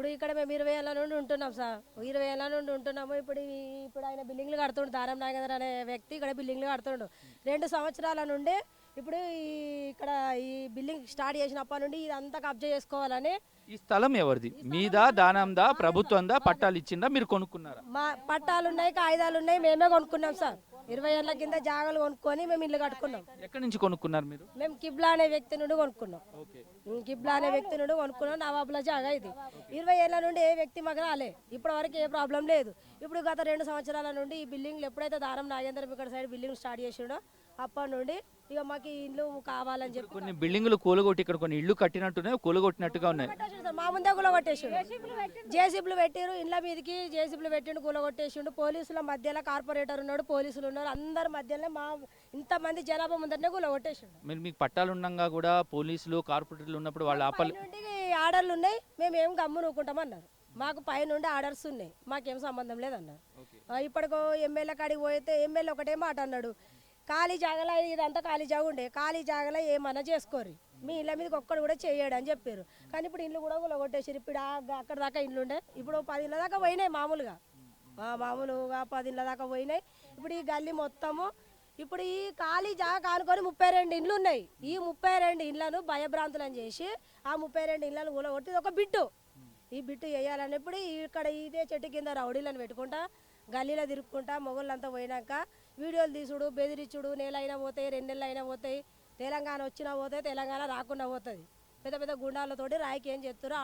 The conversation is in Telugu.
ఇప్పుడు ఇక్కడ మేము ఇరవై ఏళ్ళ నుండి ఉంటున్నాం సార్. ఇరవై ఏళ్ళ నుండి ఉంటున్నాము. ఇప్పుడు ఇప్పుడు ఆయన బిల్డింగ్లు కడుతుండు. దారం నాగేంద్ర అనే వ్యక్తి ఇక్కడ బిల్డింగ్లు కడుతుండు. రెండు సంవత్సరాల నుండి ఇప్పుడు ఈ బిల్డింగ్ స్టార్ట్ చేసినప్పటి నుండి ఇదంతా కబ్జా చేసుకోవాలని ఈ స్థలం ఎవరిది? మీదా దానందా ప్రభుత్వందా? పట్టాలు ఇచ్చిందా? మీరు కొనుక్కున్నారా? మా పట్టాలు ఉన్నాయి కాగితాలు ఉన్నాయి మేమే కొనుక్కున్నాం సార్. ఇరవై ఏళ్ళ కింద జాగాలు కొనుక్కొని మేము ఇల్లు కట్టుకున్నాం. ఎక్కడి నుంచి కొనుక్కున్నారు మీరు? మేము కిబ్లా అనే వ్యక్తి నుండి కొనుక్కున్నాం. ఉమ్, కిబ్లా అనే వ్యక్తి నుండి కొనుక్కున్నాం. నవాబుల జాగా ఇది. ఇరవై ఏళ్ళ నుండి ఏ వ్యక్తి మాకు రాలే. ఇప్పటి వరకు ఏ ప్రాబ్లం లేదు. ఇప్పుడు గత రెండు సంవత్సరాల నుండి ఈ బిల్డింగ్లు ఎప్పుడైతే దారం నాగేంద్రం ఇక్కడ సైడ్ బిల్డింగ్ స్టార్ట్ చేసిండో అప్పటి నుండి ఇక మాకు ఈ ఇల్లు కావాలని చెప్పి కొన్ని బిల్డింగులు కూలగొట్టి ఇక్కడ కొన్ని ఇల్లు కట్టినట్టునే కూలగొట్టినట్టుగా ఉన్నాయి. కొట్టేసిండు సార్, మా ముందే కూలగొట్టేసిండు. జేసీబీలు పెట్టిరు ఇండ్ల మీదకి జేసీబీలు పెట్టిండు కూలగొట్టేసిండు. పోలీసుల మధ్యలో కార్పొరేటర్ ఉన్నాడు పోలీసులు ఉన్నారు. అందరి మధ్యలో మా ఇంతమంది జనాభా ముందరనే కూలగొట్టేసిండు. మీరు మీకు పట్టాలు ఉండగా కూడా పోలీసులు కార్పొరేటర్లు ఉన్నప్పుడు వాళ్ళు ఆపలు నుండి ఆర్డర్లు ఉన్నాయి మేము ఏం గమ్ము నూకుంటాం అన్నారు. మాకు పై నుండి ఆర్డర్స్ ఉన్నాయి మాకేం సంబంధం లేదన్నారు. ఇప్పటికో ఎమ్మెల్యే కాడికి పోతే ఎమ్మెల్యే ఒకటే మాట అన్నాడు. ఖాళీ జాగలా ఇదంతా ఖాళీ జాగ ఉండే ఖాళీ జాగలా ఏమన్నా చేసుకోరు. మీ ఇళ్ళ మీదకి ఒక్కడు కూడా చేయడు అని చెప్పారు. కానీ ఇప్పుడు ఇల్లు కూడా కొట్టేసారు ఇప్పుడు అక్కడ దాకా ఇల్లు ఉండే ఇప్పుడు పది ఇళ్ళ దాకా పోయినాయి మామూలుగా. మామూలుగా పది ఇళ్ళ దాకా పోయినాయి. ఇప్పుడు ఈ గల్లీ మొత్తము ఇప్పుడు ఈ ఖాళీ జాగా కానుకొని ముప్పై రెండు ఇండ్లు ఉన్నాయి. ఈ ముప్పై రెండు ఇండ్లను భయభ్రాంతులను చేసి ఆ ముప్పై రెండు ఇండ్లను కూలగొట్టి ఒక బిడ్డు ఈ బిట్టు వేయాలన్నప్పుడు ఇక్కడ ఇదే చెట్టు కింద రౌడీలను పెట్టుకుంటా గల్లీలో తిరుక్కుంటా మొగోళ్ళంతా పోయినాక వీడియోలు తీసుడు బెదిరించుడు నెల అయినా పోతాయి రెండు నెలలు అయినా పోతాయి తెలంగాణ వచ్చినా పోతాయి తెలంగాణ రాకుండా పోతుంది. పెద్ద పెద్ద గుండాలతోటి రాయికి ఏం చెప్తారో